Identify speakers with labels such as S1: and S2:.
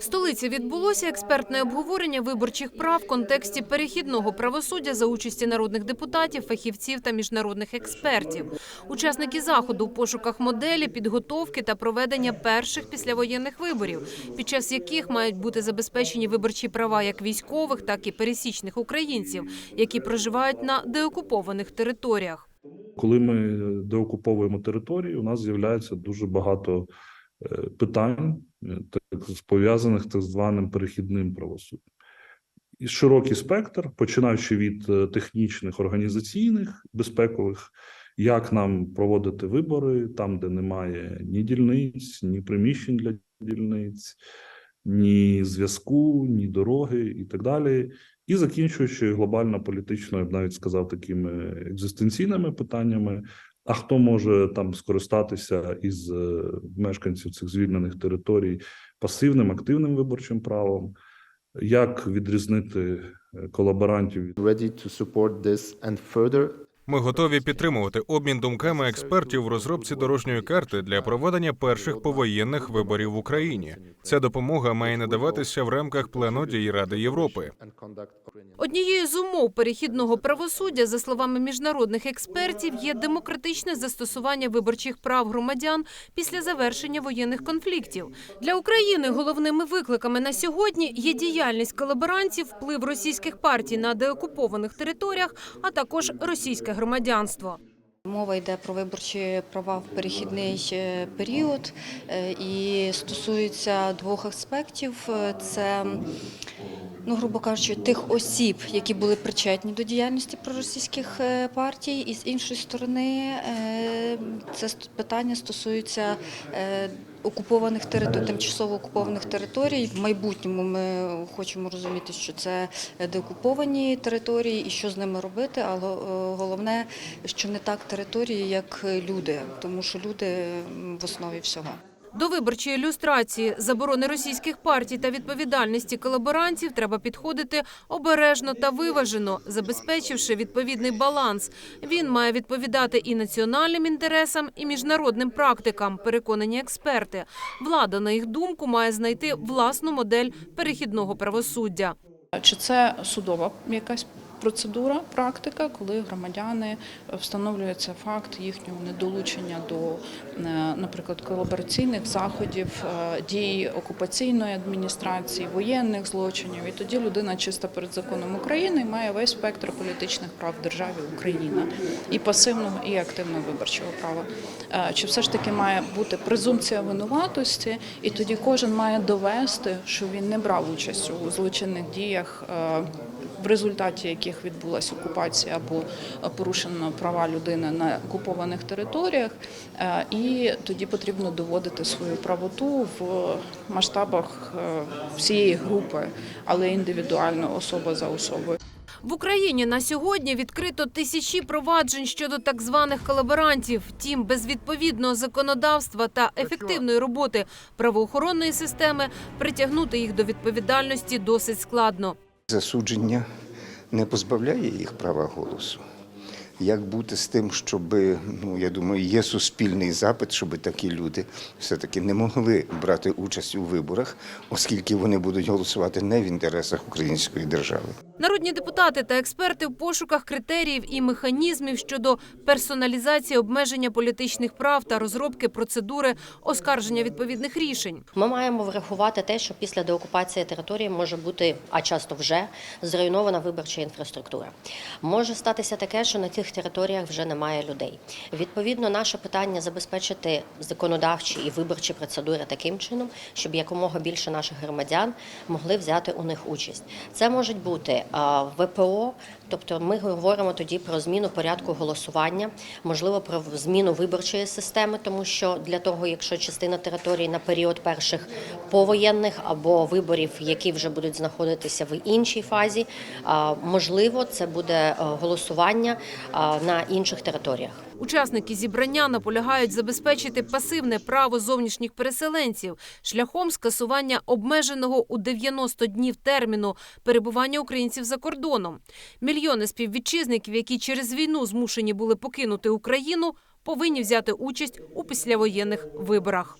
S1: Столиці відбулося експертне обговорення виборчих прав в контексті перехідного правосуддя за участі народних депутатів, фахівців та міжнародних експертів. Учасники заходу в пошуках моделі, підготовки та проведення перших післявоєнних виборів, під час яких мають бути забезпечені виборчі права як військових, так і пересічних українців, які проживають на деокупованих територіях.
S2: Коли ми деокуповуємо території, у нас з'являється дуже багато е, питань, пов'язаних так званим перехідним правосуддям. І широкий спектр, починаючи від е, технічних, організаційних, безпекових, як нам проводити вибори там, де немає ні дільниць, ні приміщень для дільниць, ні зв'язку, ні дороги і так далі. І закінчуючи глобально політичною, я б навіть сказав, такими екзистенційними питаннями. А хто може там скористатися із е, мешканців цих звільнених територій пасивним активним виборчим правом? Як відрізнити е, колаборантів
S3: ready to support this and further
S4: Ми готові підтримувати обмін думками експертів в розробці дорожньої карти для проведення перших повоєнних виборів в Україні. Ця допомога має надаватися в рамках плену дій Ради Європи.
S1: Однією з умов перехідного правосуддя, за словами міжнародних експертів, є демократичне застосування виборчих прав громадян після завершення воєнних конфліктів. Для України головними викликами на сьогодні є діяльність колаборантів, вплив російських партій на деокупованих територіях, а також російське громадянство.
S5: Мова йде про виборчі права в перехідний е, період е, і стосується двох аспектів: Е, це, ну, грубо кажучи, тих осіб, які були причетні до діяльності проросійських партій, і з іншої сторони, це питання стосується окупованих територій, тимчасово окупованих територій. В майбутньому ми хочемо розуміти, що це деокуповані території і що з ними робити. Але е, головне, що не так території, як люди, тому що люди в основі всього.
S1: До виборчої ілюстрації, заборони російських партій та відповідальності колаборантів треба підходити обережно та виважено, забезпечивши відповідний баланс. Він має відповідати і національним інтересам, і міжнародним практикам, переконані експерти. Влада, на їх думку, має знайти власну модель перехідного правосуддя.
S6: Чи це судова якась процедура, практика, коли громадяни встановлюється факт їхнього недолучення до, е, наприклад, колабораційних заходів, е, дій окупаційної адміністрації, воєнних злочинів, і тоді людина чиста перед законом України має весь спектр політичних прав в державі Україна. І пасивного, і активного виборчого права. Е, Чи все ж таки має бути презумпція винуватості, і тоді кожен має довести, що він не брав участь у злочинних діях, в результаті яких відбулася окупація або порушено права людини на окупованих територіях, Е, і тоді потрібно доводити свою правоту в масштабах е, всієї групи, але індивідуально особа за особою.
S1: В Україні на сьогодні відкрито тисячі проваджень щодо так званих колаборантів. Втім, без відповідного законодавства та ефективної роботи правоохоронної системи притягнути їх до відповідальності досить складно.
S7: Засудження не позбавляє їх права голосу. Як бути з тим, щоб, ну я думаю, є суспільний запит, щоб такі люди все-таки не могли брати участь у виборах, оскільки вони будуть голосувати не в інтересах української держави.
S1: Народні депутати та експерти в пошуках критеріїв і механізмів щодо персоналізації обмеження політичних прав та розробки процедури оскарження відповідних рішень.
S8: Ми маємо врахувати те, що після деокупації території може бути, а часто вже зруйнована виборча інфраструктура. Може статися таке, що на цих територіях вже немає людей. Відповідно, наше питання забезпечити законодавчі і виборчі процедури таким чином, щоб якомога більше наших громадян могли взяти у них участь. Це можуть бути ВПО, тобто ми говоримо тоді про зміну порядку голосування, можливо, про зміну виборчої системи, тому що для того, якщо частина території на період перших повоєнних або виборів, які вже будуть знаходитися в іншій фазі, можливо, це буде голосування на інших територіях.
S1: Учасники зібрання наполягають забезпечити пасивне право зовнішніх переселенців шляхом скасування обмеженого у 90 днів терміну перебування українців за кордоном. Мільйони співвітчизників, які через війну змушені були покинути Україну, повинні взяти участь у післявоєнних виборах.